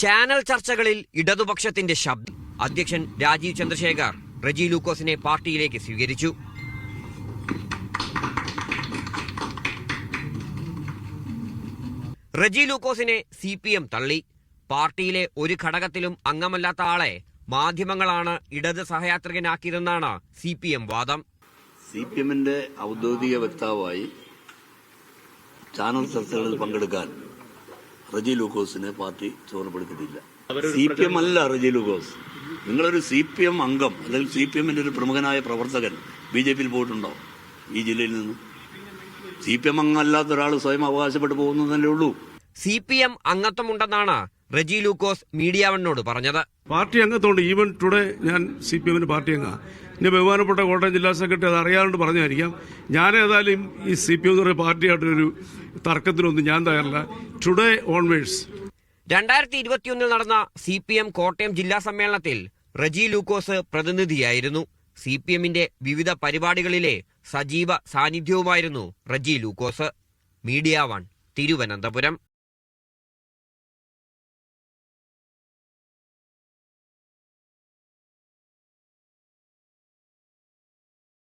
Channel ചർച്ചകളിൽ ഇടതുപക്ഷത്തിന്റെ ശബ്ദം. അധ്യക്ഷൻ രാജീവ് ചന്ദ്രശേഖർ റജി ലൂക്കോസിനെ പാർട്ടിയിലേക്ക് സ്വീകരിച്ചു. റജി ലൂക്കോസിനെ സി പി എം തള്ളി. പാർട്ടിയിലെ ഒരു ഘടകത്തിലും അംഗമല്ലാത്ത ആളെ മാധ്യമങ്ങളാണ് ഇടത് സഹയാത്രികനാക്കിയതെന്നാണ് സി പി എം വാദം. സി പി എമ്മിന്റെ ഔദ്യോഗിക വക്താവായി ചാനൽ ചർച്ചകളിൽ പങ്കെടുക്കാൻ റജി ലൂക്കോസിനെ പാർട്ടി ചുമതലപ്പെടുത്തിയിട്ടില്ല. സി പി എം അല്ല റജി ലൂക്കോസ്. നിങ്ങളൊരു സി പി എം അംഗം അല്ലെങ്കിൽ സി പി എമ്മിന്റെ ഒരു പ്രമുഖനായ പ്രവർത്തകൻ ബി ജെ പിയിൽ പോയിട്ടുണ്ടോ ഈ ജില്ലയിൽ നിന്ന്? സി പി എം അംഗം അല്ലാത്ത ഒരാൾ സ്വയം അവകാശപ്പെട്ടു പോകുന്നതല്ലേ ഉള്ളൂ. സി പി എം അംഗത്വമുണ്ടെന്നാണ് റജി ലൂക്കോസ് മീഡിയ വണ്ണോട് പറഞ്ഞത്. പാർട്ടി അംഗത്തോണ്ട് ഈവൻ ടുഡേ ഞാൻ സി പി എമ്മിന്റെ പാർട്ടി അംഗ. ഇനി ബഹുമാനപ്പെട്ട കോട്ടയം ജില്ലാ സെക്രട്ടറി അത് അറിയാണ്ട് പറഞ്ഞായിരിക്കാം ഞാൻ ഏതായാലും ഈ സി പി എം എന്ന് പറയുന്ന പാർട്ടിയായിട്ടൊരു തർക്കത്തിനൊന്നും ഞാൻ തയ്യാറില്ല. Today onwards. രണ്ടായിരത്തി ഇരുപത്തിയൊന്നിൽ നടന്ന സി പി എം കോട്ടയം ജില്ലാ സമ്മേളനത്തിൽ റജി ലൂക്കോസ് പ്രതിനിധിയായിരുന്നു. സി പി എമ്മിന്റെ വിവിധ പരിപാടികളിലെ സജീവ സാന്നിധ്യവുമായിരുന്നു റജി ലൂക്കോസ്. Media one Thiruvananthapuram.